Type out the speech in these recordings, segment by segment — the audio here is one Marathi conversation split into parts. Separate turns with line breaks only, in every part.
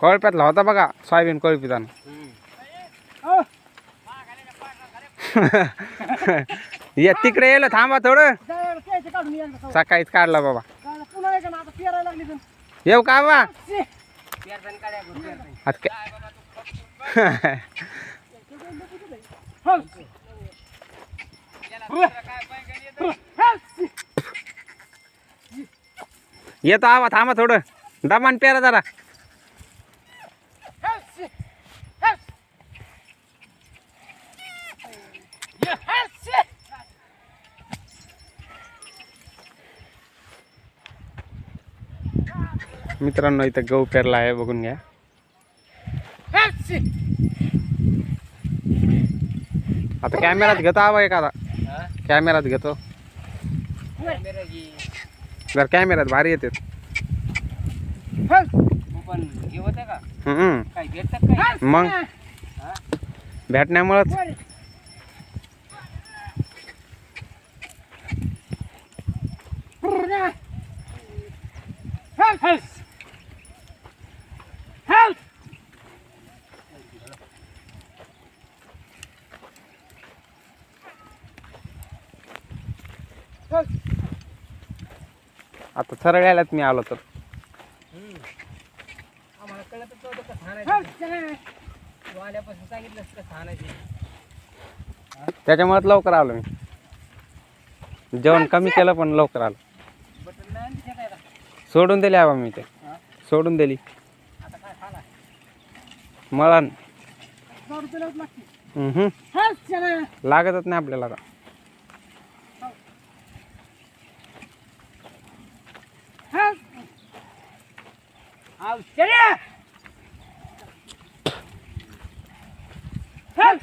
कोळप्यातला होता बघा सोयाबीन कोळपिताना.
हो.
ये तिकडे येलं थांबा थोडं. सकाळीच काढला बाबा. येऊ का बा? येतो आवा थांबा थोडं. दमान पेरा जरा
हो, शी. हो. ये, हो, शी.
मित्रांनो इथं गहू पेरला आहे बघून घ्या. आता कॅमेरात घेतो आवा एखादा. कॅमेरात घेतो. जर कॅमेरात भारी येते. मग? भेटण्यामुळंच.
वर. पूर्ण. हो, हो. हो. हो.
आता सरळ यायलाच मी आलो तर
आम्हाला कळतच नव्हतं कसं
हो,
हाणायचं
शी.
तू आल्यापासून सांगितलंस कसं हाणायचं
त्याच्यामुळेच लवकर आलो मी जेवण कमी केलं पण लवकर आलो
बटन नाही?
सोडून दिली आबा मी ते
हा?
सोडून दिली
आता काय
मळण. हम्म.
शी.
लागतच नाही आपल्याला आता
हो. हो, शी. हो. हो.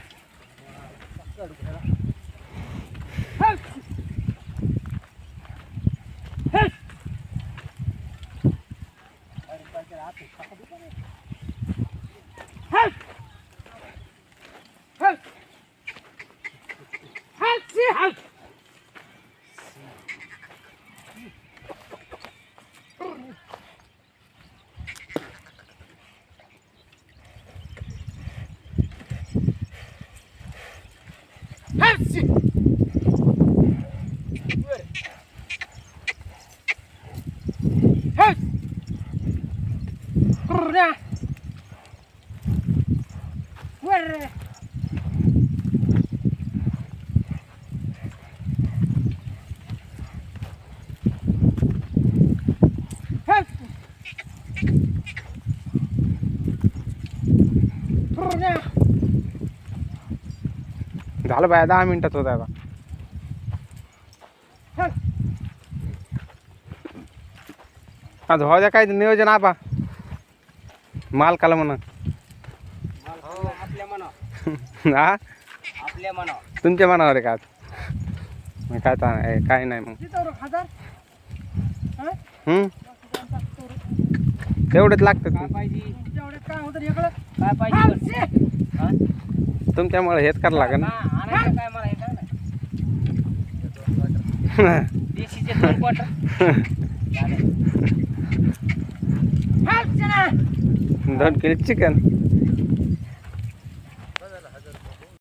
हो. हो. हो. हो, शी. हो. हो, शी. हो. पूर्ण.
झालं बाय दहा मिनिटात होत आता
हो.
आज हो द्या काय नियोजन आपा मालकाला म्हणा.
हो
हा?
आपल्या मना.
तुमच्या मनावर आहे का मग काय ता- ए, काय नाही मग.
तिथं हजार? हा?
हम्म? तेवढेच लागतात? तुमच्यामुळे हेच करावं लागेल
मला ना देशीचे दोन क्वार्टर
हो, शी.
दोन किलो चिकन.